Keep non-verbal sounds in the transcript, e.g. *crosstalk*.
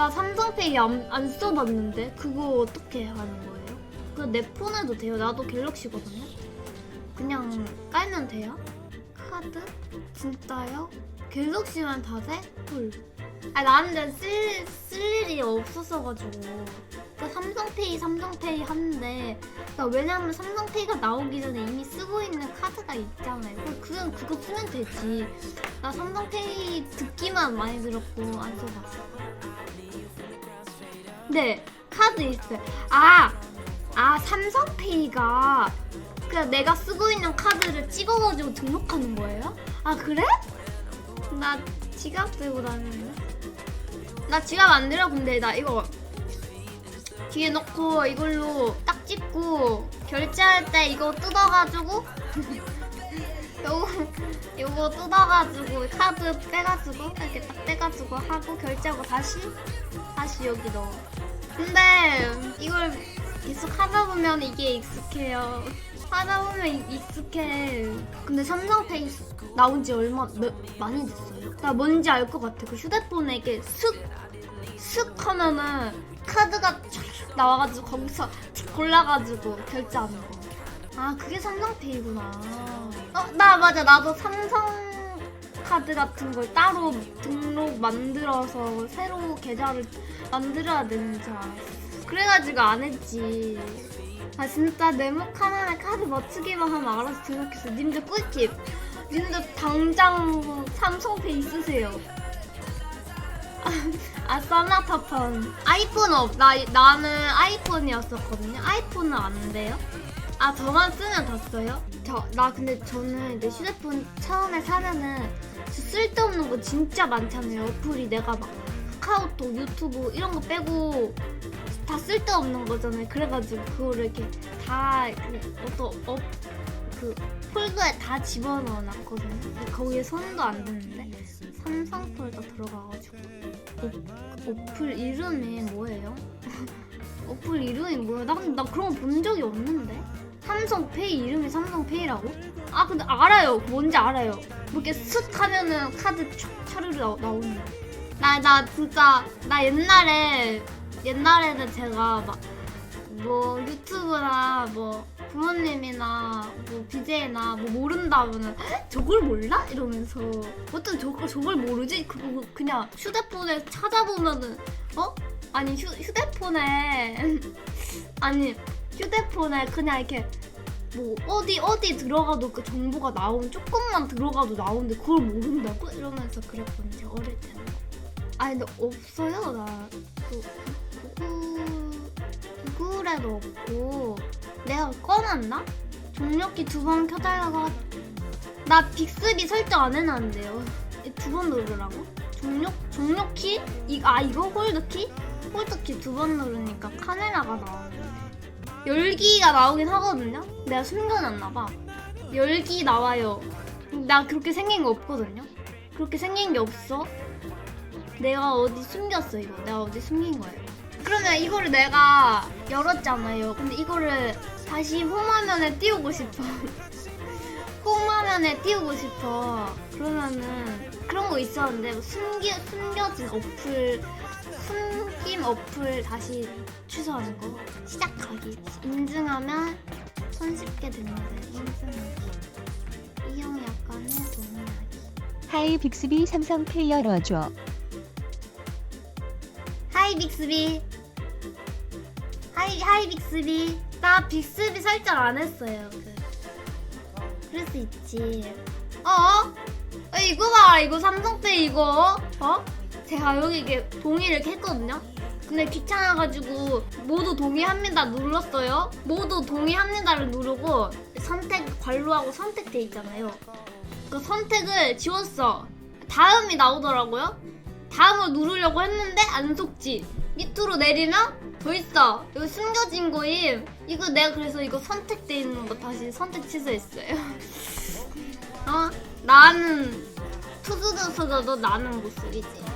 나 삼성페이 안, 안 써봤는데 그거 어떻게 하는 거예요? 그거 내 폰에도 돼요. 나도 갤럭시거든요. 그냥 깔면 돼요? 카드? 진짜요? 갤럭시만 다 돼? 헐. 아 나는 쓸, 쓸 일이 없었어가지고 그 삼성페이 삼성페이 하는데 그러니까 왜냐면 삼성페이가 나오기 전에 이미 쓰고 있는 카드가 있잖아요 그럼 그냥 그거 쓰면 되지 나 삼성페이 듣기만 많이 들었고 안 써봤어 네 카드 있어요 아! 아 삼성페이가 그냥 내가 쓰고 있는 카드를 찍어가지고 등록하는 거예요? 아 그래? 나 지갑 들고 다니는데 나 지갑 안 들어 근데 나 이거 뒤에 넣고 이걸로 딱 찍고 결제할 때 이거 뜯어가지고 요거 *laughs* 요거 뜯어가지고 카드 빼가지고 이렇게 딱 빼가지고 하고 결제하고 다시? 다시 여기 넣어. 근데 이걸 계속 하다 보면 이게 익숙해요. 하다 보면 이- 익숙해. 근데 삼성페이 나온 지 얼마 몇, 많이 됐어요? 나 뭔지 알 것 같아. 그 휴대폰에 이게 슥 슥 하면은 카드가 촤르륵 나와가지고 거기서 틱 골라가지고 결제하는 거. 아 그게 삼성페이구나. 어나 맞아 나도 삼성 카드 같은 걸 따로 등록 만들어서 새로 계좌를 만들어야 되는 줄 알았어. 그래가지고 안 했지. 아 진짜 네모 카나에 카드 맞추기만 하면 알아서 등록했어. 님들 꿀팁. 님들 당장 삼성페이 쓰세요. 아 써마타폰 아이폰 없 나, 나는 아이폰이었었거든요 아이폰은 안 돼요? 아 저만 쓰면 다 써요? 저 나 근데 저는 내 휴대폰 처음에 사면은 저 쓸데없는 거 진짜 많잖아요 어플이 내가 막 카카오톡 유튜브 이런 거 빼고 다 쓸데없는 거잖아요 그래가지고 그거를 이렇게 다그 어떤 어, 그 폴더에 다 집어넣어 놨거든요 거기에 손도 안 댔는데 삼성 폴더 들어가가지고 어, 어플 이름이 뭐예요? *laughs* 어플 이름이 뭐야? 나, 나 그런 거 본 적이 없는데? 삼성페이 이름이 삼성페이라고? 아 근데 알아요 뭔지 알아요 뭐 이렇게 슥 하면은 카드 촥 차르르 나, 나오는 거. 나, 나 진짜 나 옛날에 옛날에는 제가 막 뭐 유튜브나 뭐 부모님이나 뭐 BJ나 뭐 모른다면은 "헉, 저걸 몰라? 이러면서 어떤 저걸 저걸 모르지? 그거 그냥 휴대폰에 찾아보면은 어? 아니 휴, 휴대폰에 *laughs* 아니 휴대폰에 그냥 이렇게 뭐 어디 어디 들어가도 그 정보가 나온 조금만 들어가도 나오는데 그걸 모른다고 이러면서 그랬거든요 어릴 때는 아니 근데 없어요 나그 구글 구글 에도 없고 내가 꺼놨나? 종료키 두 번 켜달라고 하... 나 빅스비 설정 안 해놨는데요 두 번 누르라고? 종료, 종료키? 이, 아 이거 홀드키? 홀드키 두 번 누르니까 카메라가 나오는데 열기가 나오긴 하거든요? 내가 숨겨놨나 봐. 열기 나와요. 나 그렇게 생긴 거 없거든요? 그렇게 생긴 게 없어? 내가 어디 숨겼어 이거? 내가 어디 숨긴 거예요? 그러면 이거를 내가 열었잖아요. 근데 이거를 다시 홈화면에 띄우고 싶어. *laughs* 홈화면에 띄우고 싶어. 그러면은 그런 거 있었는데 뭐 숨기, 숨겨진 어플 숨김 어플 다시 취소하는 거 시작하기. 인증하면 손쉽게 됩니다 인증하기. 이용 약관에 동의하기. 하이 빅스비 삼성페이 열어줘. 하이 빅스비. 하이 하이 빅스비. 나 빅스비 설정 안 했어요. 그 그럴 수 있지. 어? 어 이거 봐. 이거 삼성페이 이거. 어? 제가 여기 이게 동의를 이렇게 했거든요. 근데 귀찮아가지고 모두 동의합니다 눌렀어요. 모두 동의합니다를 누르고 선택 관로하고 선택돼 있잖아요. 그 선택을 지웠어. 다음이 나오더라고요. 다음을 누르려고 했는데 안 속지. 밑으로 내리면 더 있어. 이거 숨겨진 거임. 이거 내가 그래서 이거 선택돼 있는 거 다시 선택 취소했어요. *laughs* 어? 나는 투수도 쓰어도 나는 못 쓰겠지